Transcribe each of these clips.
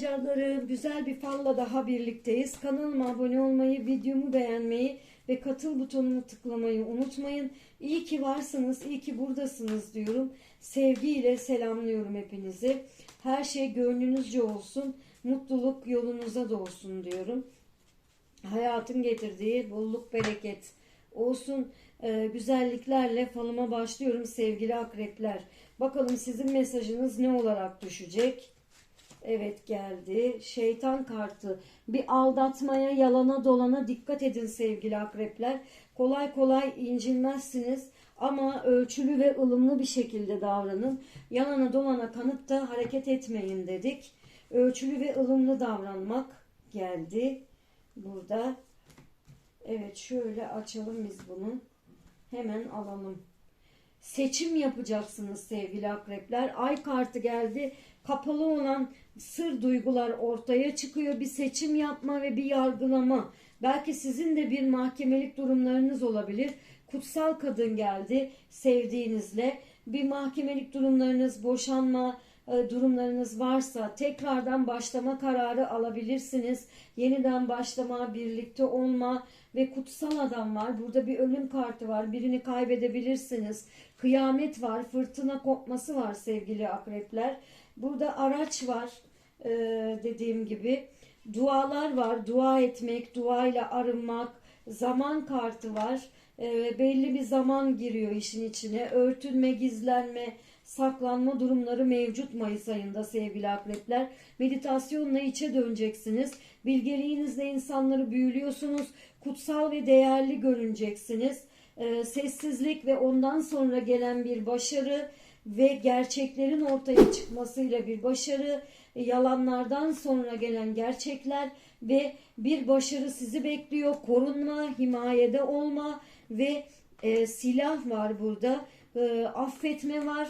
canlarım. Güzel bir falla daha birlikteyiz. Kanalıma abone olmayı, videomu beğenmeyi ve katıl butonunu tıklamayı unutmayın. İyi ki varsınız, iyi ki buradasınız diyorum. Sevgiyle selamlıyorum hepinizi. Her şey gönlünüzce olsun. Mutluluk yolunuza da diyorum. Hayatın getirdiği bolluk bereket olsun. Ee, güzelliklerle falıma başlıyorum sevgili akrepler. Bakalım sizin mesajınız ne olarak düşecek? Evet geldi. Şeytan kartı. Bir aldatmaya, yalana dolana dikkat edin sevgili akrepler. Kolay kolay incinmezsiniz ama ölçülü ve ılımlı bir şekilde davranın. Yalana dolana kanıp da hareket etmeyin dedik. Ölçülü ve ılımlı davranmak geldi burada. Evet şöyle açalım biz bunu. Hemen alalım. Seçim yapacaksınız sevgili akrepler. Ay kartı geldi. Kapalı olan sır duygular ortaya çıkıyor. Bir seçim yapma ve bir yargılama. Belki sizin de bir mahkemelik durumlarınız olabilir. Kutsal kadın geldi sevdiğinizle. Bir mahkemelik durumlarınız, boşanma durumlarınız varsa tekrardan başlama kararı alabilirsiniz. Yeniden başlama, birlikte olma ve kutsal adam var. Burada bir ölüm kartı var. Birini kaybedebilirsiniz. Kıyamet var, fırtına kopması var sevgili akrepler. Burada araç var e, dediğim gibi. Dualar var. Dua etmek, duayla arınmak. Zaman kartı var. E, belli bir zaman giriyor işin içine. Örtünme, gizlenme, saklanma durumları mevcut Mayıs ayında sevgili akrepler. Meditasyonla içe döneceksiniz. Bilgeliğinizle insanları büyülüyorsunuz. Kutsal ve değerli görüneceksiniz. Ee, sessizlik ve ondan sonra gelen bir başarı ve gerçeklerin ortaya çıkmasıyla bir başarı, yalanlardan sonra gelen gerçekler ve bir başarı sizi bekliyor. Korunma, himayede olma ve e, silah var burada. E, affetme var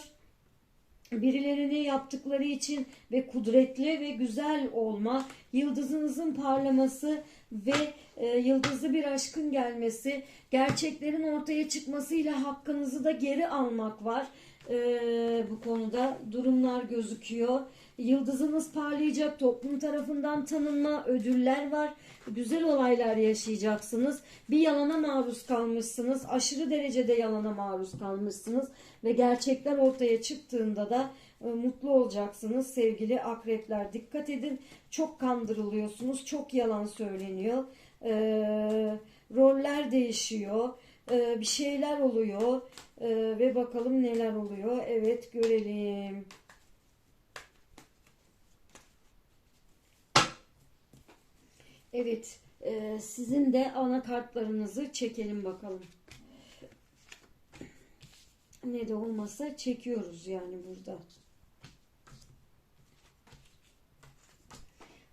birilerine yaptıkları için ve kudretli ve güzel olma, yıldızınızın parlaması ve e, yıldızlı bir aşkın gelmesi, gerçeklerin ortaya çıkmasıyla hakkınızı da geri almak var. E, bu konuda durumlar gözüküyor. Yıldızınız parlayacak, toplum tarafından tanınma, ödüller var. Güzel olaylar yaşayacaksınız. Bir yalana maruz kalmışsınız. Aşırı derecede yalana maruz kalmışsınız. Ve gerçekler ortaya çıktığında da e, mutlu olacaksınız sevgili akrepler. Dikkat edin çok kandırılıyorsunuz. Çok yalan söyleniyor. E, roller değişiyor. E, bir şeyler oluyor. E, ve bakalım neler oluyor. Evet görelim. Evet, e, sizin de ana kartlarınızı çekelim bakalım. Ne de olmasa çekiyoruz yani burada.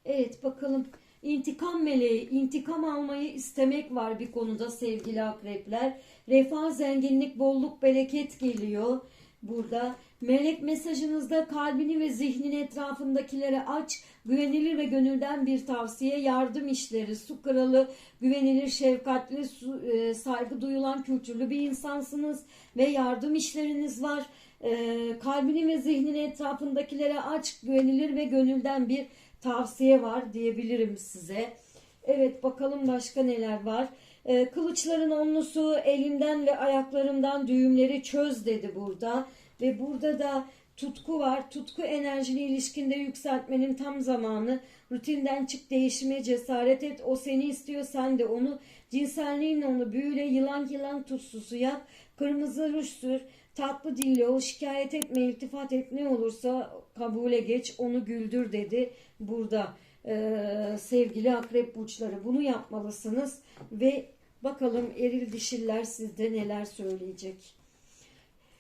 Evet bakalım intikam meleği, intikam almayı istemek var bir konuda sevgili akrepler. Refah, zenginlik, bolluk, bereket geliyor burada. Melek mesajınızda kalbini ve zihnini etrafındakilere aç, güvenilir ve gönülden bir tavsiye, yardım işleri, su kralı, güvenilir, şefkatli, su- e, saygı duyulan kültürlü bir insansınız ve yardım işleriniz var. E, kalbini ve zihnini etrafındakilere aç, güvenilir ve gönülden bir tavsiye var diyebilirim size. Evet bakalım başka neler var. Ee, kılıçların onlusu elimden ve ayaklarımdan düğümleri çöz dedi burada. Ve burada da tutku var. Tutku enerjini ilişkinde yükseltmenin tam zamanı. Rutinden çık değişime cesaret et. O seni istiyor sen de onu. Cinselliğinle onu büyüle yılan yılan tutsusu yap. Kırmızı ruj sür. Tatlı dille ol. Şikayet etme, iltifat et ne olursa kabule geç. Onu güldür dedi burada. Ee, sevgili akrep burçları bunu yapmalısınız ve bakalım eril dişiller sizde neler söyleyecek.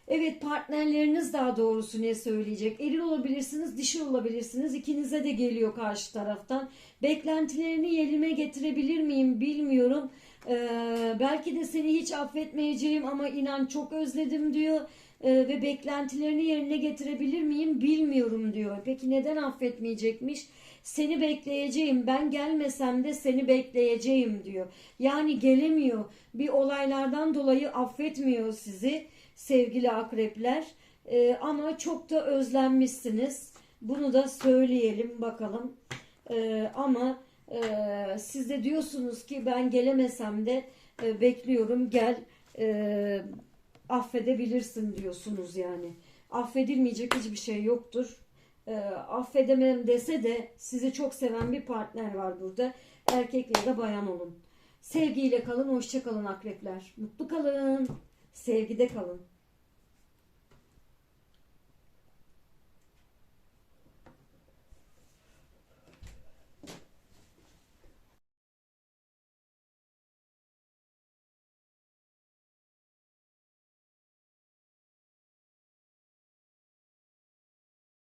Evet partnerleriniz daha doğrusu ne söyleyecek? Eril olabilirsiniz, dişi olabilirsiniz. İkinize de geliyor karşı taraftan. Beklentilerini yerine getirebilir miyim bilmiyorum. Ee, belki de seni hiç affetmeyeceğim ama inan çok özledim diyor. Ee, ve beklentilerini yerine getirebilir miyim bilmiyorum diyor. Peki neden affetmeyecekmiş? Seni bekleyeceğim. Ben gelmesem de seni bekleyeceğim diyor. Yani gelemiyor. Bir olaylardan dolayı affetmiyor sizi sevgili akrepler. Ee, ama çok da özlenmişsiniz. Bunu da söyleyelim bakalım. Ee, ama e, siz de diyorsunuz ki ben gelemesem de e, bekliyorum gel e, affedebilirsin diyorsunuz yani. Affedilmeyecek hiçbir şey yoktur. E, affedemem dese de sizi çok seven bir partner var burada. Erkek ya da bayan olun. Sevgiyle kalın, hoşça kalın akrepler. Mutlu kalın, sevgide kalın.